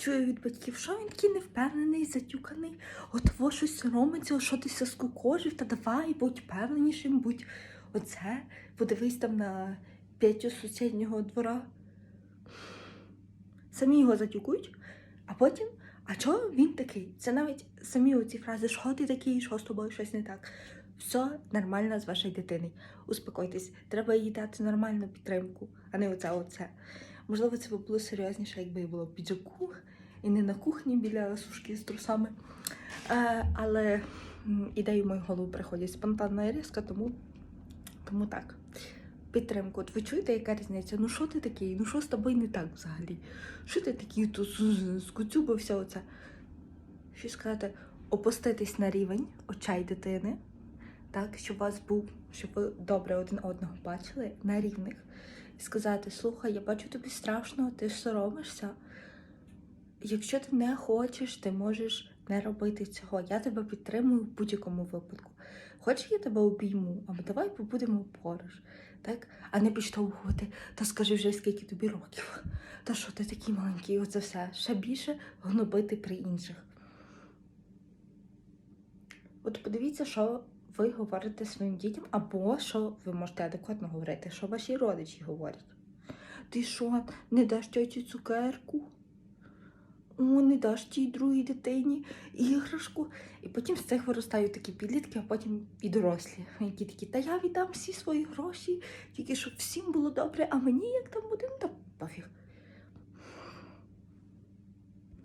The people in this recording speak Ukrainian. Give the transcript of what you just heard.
чую від батьків, що він такий невпевнений, затюканий, от во щось соромиться, що ти скукожив, та давай, будь впевненішим, будь оце, подивись там на Петю з сусіднього двора. Самі його затюкують, а потім, а чого він такий? Це навіть самі оці фрази, що ти такий, що з тобою щось не так. Все нормально з вашою дитиною. Успокойтесь, треба їй дати нормальну підтримку, а не оце оце. Можливо, це було серйозніше, якби я була в піджаку і не на кухні біля сушки з трусами. Е, але ідеї в мою голову приходять спонтанно і різко, тому, тому так. Підтримку. От ви чуєте, яка різниця? Ну що ти такий? Ну що з тобою не так взагалі? Що ти такий тут скуцюбився оце? Що сказати, опуститись на рівень очей дитини, так, щоб у вас був, щоб ви добре один одного бачили на рівних. І сказати, слухай, я бачу тобі страшно, ти соромишся. Якщо ти не хочеш, ти можеш не робити цього. Я тебе підтримую в будь-якому випадку. Хочеш, я тебе обійму, або давай побудемо поруч, так? А не підштовхувати, та скажи вже, скільки тобі років. Та що ти такий маленький, оце все. Ще більше гнобити при інших. От подивіться, що ви говорите своїм дітям, або що ви можете адекватно говорити, що ваші родичі говорять. Ти що, не даш тьоті цукерку? О, не даш тій другій дитині іграшку. І потім з цих виростають такі підлітки, а потім і дорослі, які такі, та я віддам всі свої гроші, тільки щоб всім було добре, а мені як там буде, ну та пофіг.